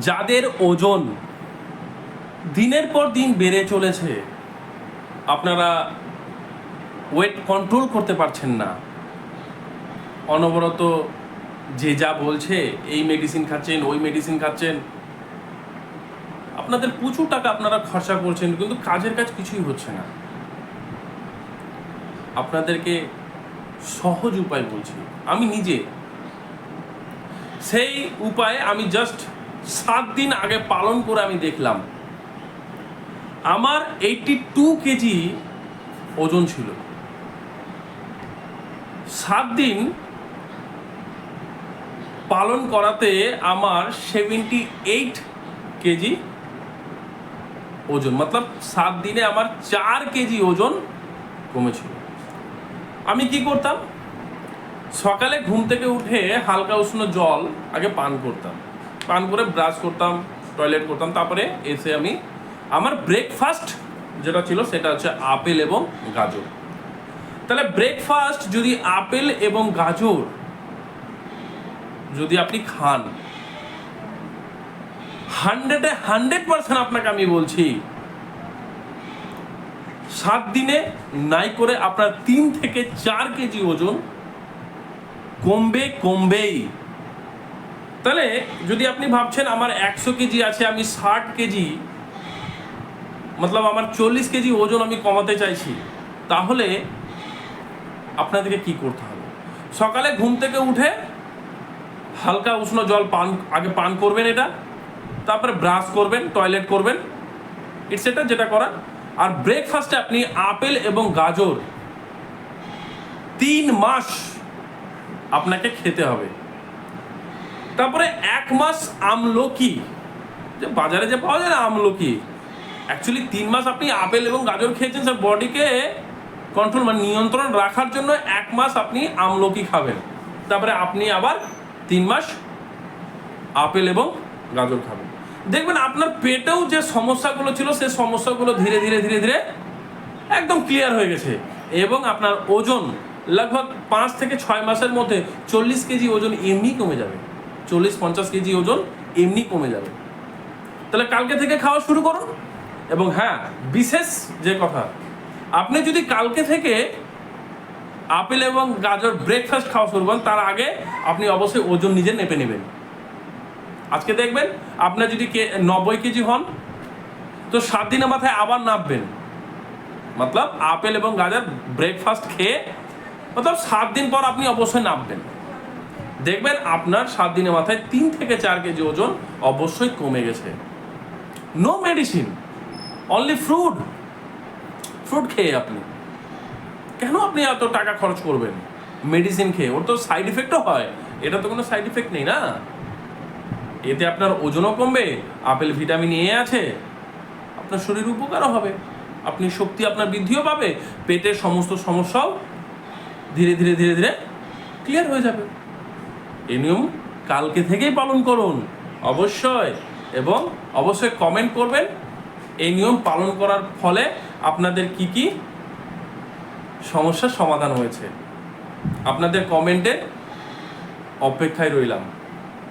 যাদের ওজন দিনের পর দিন বেড়ে চলেছে, আপনারা ওয়েট কন্ট্রোল করতে পারছেন না। অনবরত যে যা বলছে, এই মেডিসিন খাচ্ছেন, ওই মেডিসিন খাচ্ছেন, আপনাদের প্রচুর টাকা আপনারা খরচা করছেন, কিন্তু কাজের কাজ কিছুই হচ্ছে না। আপনাদেরকে সহজ উপায় বলছি। আমি নিজে। সেই উপায়ে আমি জাস্ট সাত দিন আগে পালন করে আমি দেখলাম। আমার এইটি টু কেজি ওজন ছিল। সাত দিন পালন করাতে আমার সেভেন্টি এইট কেজি ওজন, মতলব সাত দিনে আমার চার কেজি ওজন কমেছিল। আমি কি করতাম? সকালে ঘুম থেকে উঠে হালকা উষ্ণ জল আগে পান করতাম। পান করে ব্রাশ করতাম টয়লেট করতাম, তারপরে এসে আমি আমার ব্রেকফাস্ট যেটা ছিল সেটা হচ্ছে আপেল এবং গাজর। তাহলে ব্রেকফাস্ট যদি আপেল এবং গাজর যদি আপনি খান হান্ড্রেডে হান্ড্রেড পার্সেন্ট আপনাকে আমি বলছি, সাত দিনে নাই করে আপনার তিন থেকে চার কেজি ওজন কমবে কমবেই। তাহলে যদি আপনি ভাবছেন আমার একশো কেজি আছে, আমি ষাট কেজি, মতলব আমার চল্লিশ কেজি ওজন আমি কমাতে চাইছি, তাহলে আপনাদেরকে কি করতে হবে? সকালে ঘুম থেকে উঠে হালকা উষ্ণ জল পান, আগে পান করবেন এটা, তারপরে ব্রাশ করবেন, টয়লেট করবেন ইটস এটা যেটা করার। আর ব্রেকফাস্টে আপনি আপেল এবং গাজর তিন মাস আপনাকে খেতে হবে। তারপরে এক মাস আমলকি যে বাজারে যে পাওয়া যায় না আমলকি অ্যাকচুয়ালি তিন মাস আপনি আপেল এবং গাজর খেয়েছেন স্যার বডিকে কন্ট্রোল মানে নিয়ন্ত্রণ রাখার জন্য এক মাস আপনি আমলকি খাবেন। তারপরে আপনি আবার তিন মাস আপেল এবং গাজর খাবেন। দেখবেন আপনার পেটেও যে সমস্যাগুলো ছিল সেই সমস্যাগুলো ধীরে ধীরে ধীরে ধীরে একদম ক্লিয়ার হয়ে গেছে। এবং আপনার ওজন লগভগ পাঁচ থেকে ছয় মাসের মধ্যে চল্লিশ কেজি ওজন এমনি কমে যাবে। চল্লিশ পঞ্চাশ কেজি ওজন এমনি কমে যাবে। তাহলে কালকে থেকে খাওয়া শুরু করুন। এবং হ্যাঁ বিশেষ যে কথা, আপনি যদি কালকে থেকে আপেল এবং গাজর ব্রেকফাস্ট খাওয়া শুরু করেন, তার আগে আপনি অবশ্যই ওজন নিজে নেপে নেবেন। আজকে দেখবেন, আপনার যদি কে, নব্বই কেজি হন, তো সাত দিনের মাথায় আবার নামবেন মতলব আপেল এবং গাজর ব্রেকফাস্ট খেয়ে, মতলব সাত দিন পর আপনি অবশ্যই নামবেন দেখবেন আপনার সাত দিনের মাথায় তিন থেকে চার কেজি ওজন অবশ্যই কমে গেছে। No medicine only fruit fruit খেয়ে আপনি। কেন আপনি এত টাকা খরচ করবেন? মেডিসিন খেয়ে, ওর তো সাইড ইফেক্টও হয়। এটা তো কোনো সাইড ইফেক্ট নেই না। এতে আপনার ওজনও কমবে, আপেল ভিটামিন এ আছে। আপনার শরীর উপকারও হবে। আপনি শক্তি আপনার বৃদ্ধিও পাবে। পেটের সমস্ত সমস্যাও ধীরে ধীরে ধীরে ধীরে ক্লিয়ার হয়ে যাবে। এই নিয়ম কালকে থেকেই পালন করুন। অবশ্যই এবং অবশ্যই কমেন্ট করবেন এই নিয়ম পালন করার ফলে আপনাদের কি কি সমস্যার সমাধান হয়েছে। আপনাদের কমেন্টে অপেক্ষায় রইলাম।